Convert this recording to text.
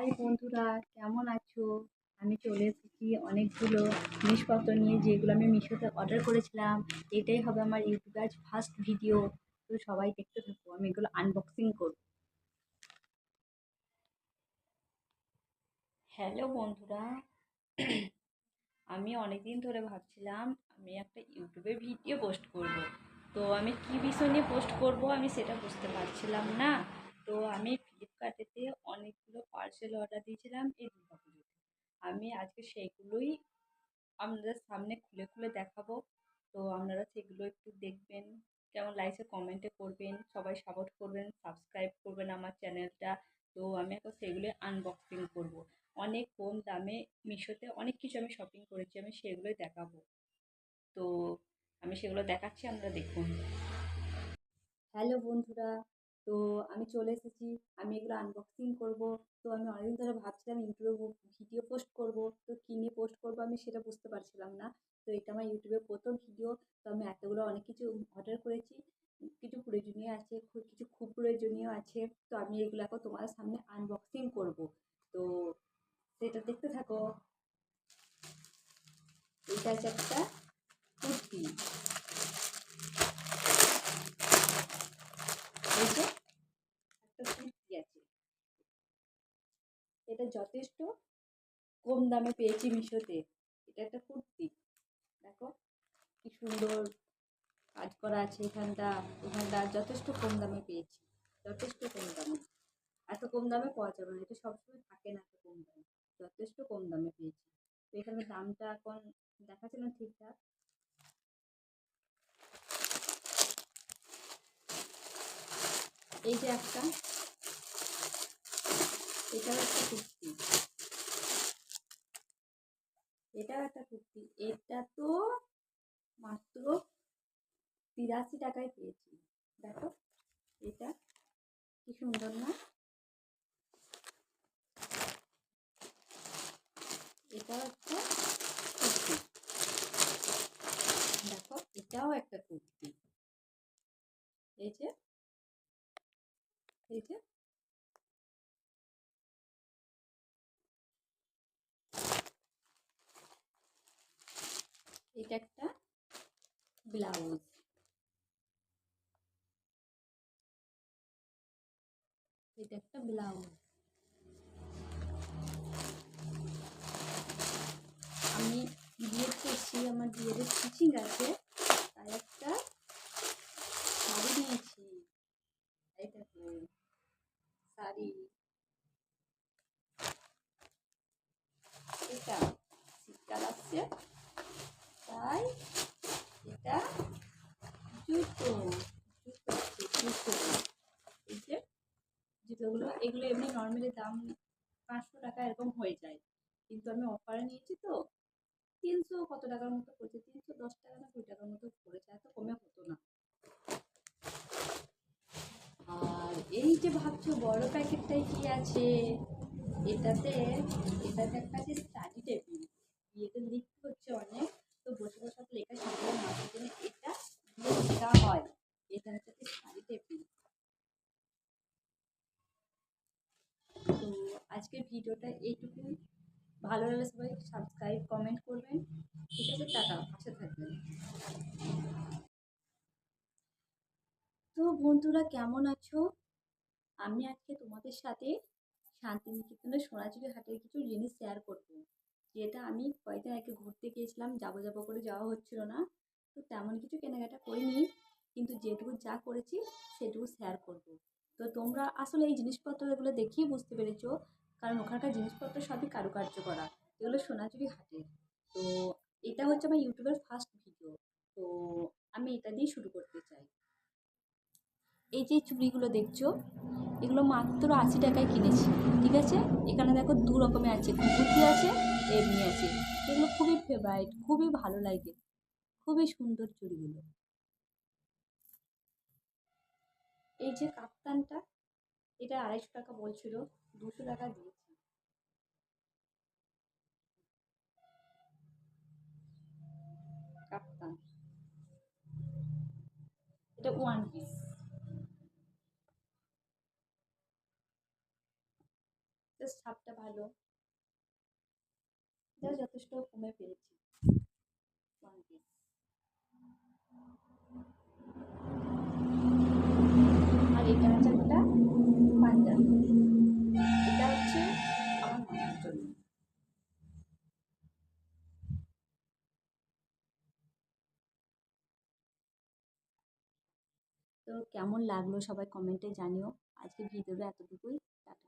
High বন্ধুরা, কেমন আছো? আমি চলে এসেছি অনেকগুলো জিনিসপত্র নিয়ে, যেগুলো আমি মিশোতে অর্ডার করেছিলাম। এটাই হবে আমার ইউটিউবে আজ ফার্স্ট ভিডিও তো সবাই দেখতে থাকো, আমি এগুলো আনবক্সিং করব। হ্যালো বন্ধুরা, আমি অনেক দিন ধরে ভাবছিলাম আমি একটা ইউটিউবে ভিডিও পোস্ট করব। তো আমি কী বিষয় নিয়ে পোস্ট করব আমি সেটা বুঝতে পারছিলাম না। তো আমি ফ্লিপকার্টেতে অনেকগুলো পার্সেল অর্ডার দিয়েছিলাম এই দুর্গাপুজোতে আমি আজকে সেইগুলোই আপনাদের সামনে খুলে খুলে দেখাবো। তো আপনারা সেগুলো একটু দেখবেন, কেমন লাগছে কমেন্টে করবেন, সবাই সাপোর্ট করবেন সাবস্ক্রাইব করবেন আমার চ্যানেলটা তো আমি এখন সেগুলোই আনবক্সিং করব। অনেক কম দামে মিশোতে অনেক কিছু আমি শপিং করেছি, আমি সেগুলোই দেখাবো। তো আমি সেগুলো দেখাচ্ছি, আপনারা দেখুন। হ্যালো বন্ধুরা তো আমি চলে এসেছি। আমি এগুলো আনবক্সিং করব। তো আমি অনেকদিন ধরে ভাবছিলাম ইউটিউবে ভিডিও পোস্ট করব। তো কী নিয়ে পোস্ট করব আমি সেটা বুঝতে পারছিলাম না। তো এটা আমার ইউটিউবে প্রথম ভিডিও তো আমি এতগুলো অনেক কিছু অর্ডার করেছি। কিছু প্রয়োজনীয় আছে কিছু খুব প্রয়োজনীয় আছে। তো আমি এগুলো এখন তোমাদের সামনে আনবক্সিং করব। তো সেটা দেখতে থাকো। এটা হচ্ছে একটা কুর্তি। এই যে একটা কুর্তি আছে এটা যথেষ্ট কম দামে পেয়েছি মিশোতে। এটা একটা কুর্তি দেখো, কি সুন্দর কাজ করা আছে এখানটা। এখানটা যথেষ্ট কম দামে পেয়েছি। যথেষ্ট কম দামে। এত কম দামে পাওয়া যাবে না। এটা সবসময় থাকে না এত কম দামে। যথেষ্ট কম দামে পেয়েছি। তো এখানে দামটা এখন দেখাচ্ছে না ঠিকঠাক। এই যে একটা। এটাও একটা কুর্তি। এটাও একটা কুর্তি। এটা তো মাত্র তিরাশি টাকায় পেয়েছি। দেখো, এটা কি সুন্দর না? এটাও একটা কুর্তি। দেখো, এটাও একটা কুর্তি। এই যে এই যে এটা একটা ব্লাউজ। এটা একটা ব্লাউজ। আমি বিয়ের করছি, আমার বিয়ের স্টিচিং আছে, তাই একটা শাড়ি নিয়েছি। শাড়ি। এটা শীতকাল আসছে। তাই এটা জুতো জুতো এই যে জুতোগুলো, এগুলো এমনি নর্মালি দাম পাঁচশো টাকা এরকম হয়ে যায়। কিন্তু আমি অফারে নিয়েছি তো, তিনশো কত টাকার মতো পড়েছে? তিনশো দশ টাকা না কুড়ি টাকার মতো পড়েছে, এত কমে হতো না। আর এই যে ভাবছ বড় প্যাকেটটায় কি আছে? এটাতে এটাতে একটা স্টাডি টেবিল বিয়েতে লিখতে হচ্ছে অনেক তো বসে বসে অত লেখা সম্ভব না সেই জন্য এটা দিয়ে লেখা হয় এটা হচ্ছে একটা স্টাডি টেবিল তো আজকের ভিডিওটা এইটুকুই। ভালো লাগলে সবাই সাবস্ক্রাইব কমেন্ট করবেন। ঠিক আছে টাকা পাশে থাকবেন। তো বন্ধুরা, কেমন আছো? আমি আজকে তোমাদের সাথে শান্তিনিকেতনের সোনাঝুরি হাটের কিছু জিনিস শেয়ার করব। যেটা আমি কয়েকদিন আগে ঘুরতে গিয়েছিলাম, যাব যাব করে যাওয়া হচ্ছিল না। তো তেমন কিছু কেনাকাটা করিনি, কিন্তু যেটুকু যা করেছি, সেটুকু শেয়ার করব। তো তোমরা আসলে এই জিনিসপত্রগুলো দেখেই বুঝতে পেরেছ কারণ ওখানকার জিনিসপত্র সবই কারুকার্য করা। এগুলো সোনাঝুরি হাটের। তো এটা হচ্ছে আমার ইউটিউবের ফার্স্ট ভিডিও তো আমি এটা দিয়ে শুরু করতে চাই। এই যে চুড়িগুলো দেখছ, এগুলো মাত্র আশি টাকায় কিনেছি, ঠিক আছে? এখানে দেখো দু রকমের আছে ঘুঘুতি আছে, এমনি আছে। এগুলো খুবই ফেভারিট খুবই ভালো লাগে। খুবই সুন্দর চুড়িগুলো। এই যে কাপ্তানটা এটা আড়াইশো টাকা বলছিল, দুশো টাকা দিয়েছি। এটা ওয়ান পিস ছাপটা ভালো। এটাও যথেষ্ট কমে পেয়েছি ওয়ান পিস তো কেমন লাগল সবাই কমেন্টে জানিও। আজকে ভিডিওটা এতটুকুই টাটা।